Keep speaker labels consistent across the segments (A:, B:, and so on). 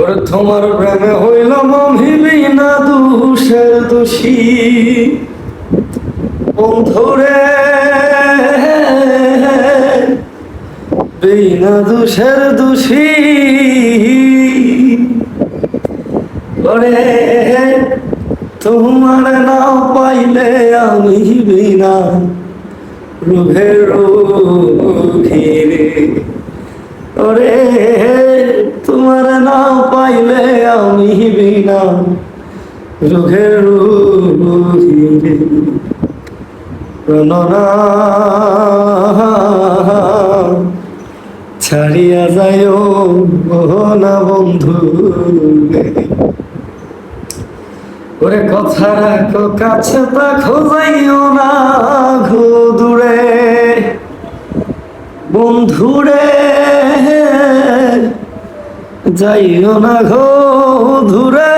A: তোমার প্রেমে হইলাম আমি বিনা দুষের দোষী। বন্ধুরে, বিনা দুষের দোষী। ওরে, তোমার না পাইলে আমি বিনা রুভের রুখিরে ওরে, তোমার না পাইলে আমি বিনা রুখের রুহিরে প্রণনা ছাড়িয়া যায় না বন্ধু। ওরে কথা রাখো, কাছে তা খোঁজাইও না ঘো দূরে বন্ধুরে যাইও না ঘো দূরে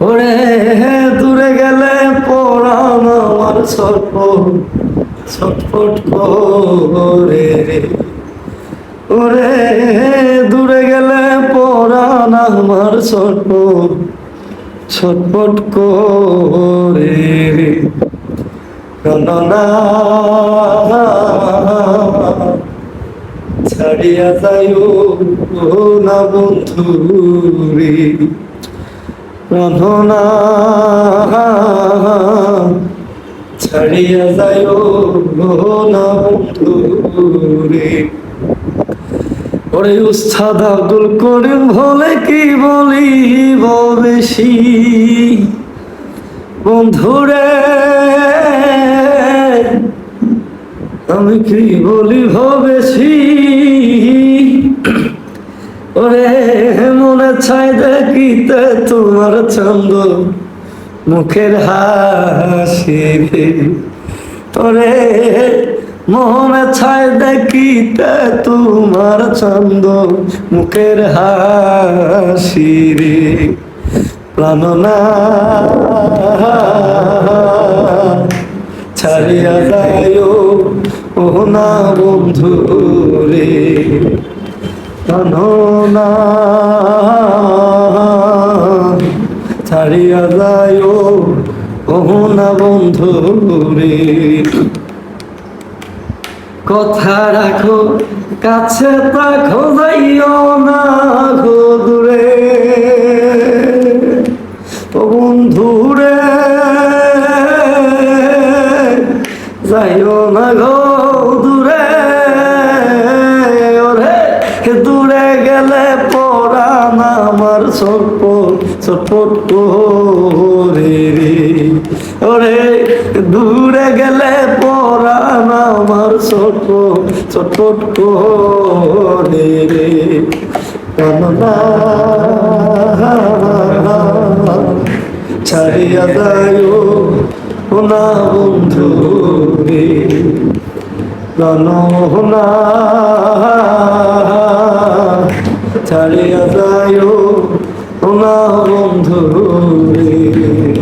A: ওরে দূরে গেলে পড়ান আমার ছটপট ছটপট করে ওরে দূরে গেলে পড়ান আমার ছটপট ছটপট করে রে। গণনা ছাড়িয়া যাইও না বন্ধু রে প্রার্থনা, ছাড়িয়া যাইও না বন্ধু রে ওরে উস্তাদ আব্দুল করিম বলে কি বলিব বেশি? বন্ধুরে, আমি কি বলি ভবেছি ওরে মনে ছাই দেখিতে তোমার চন্দ মুখের হাসি রে তোরে মনে ছাই দেখিতে তোমার চন্দ মুখের হাসি প্রাণনা ছাড়িয়া যায় ও না বন্ধু রে ছাড়িয়া যায় ও না বন্ধু রে। কথা রাখো, কাছে রাখো, যাইও না গো দূরে। ও বন্ধুরে যাইও না গো। ছটপট ছটপট করে রে ওরে দূরে গেলে পরাণ আমার ছটপট ছটপট করে রে ছাড়িয়া যায় না বন্ধু রে প্রাণনা ছাড়িয়া না বন্ধু রে।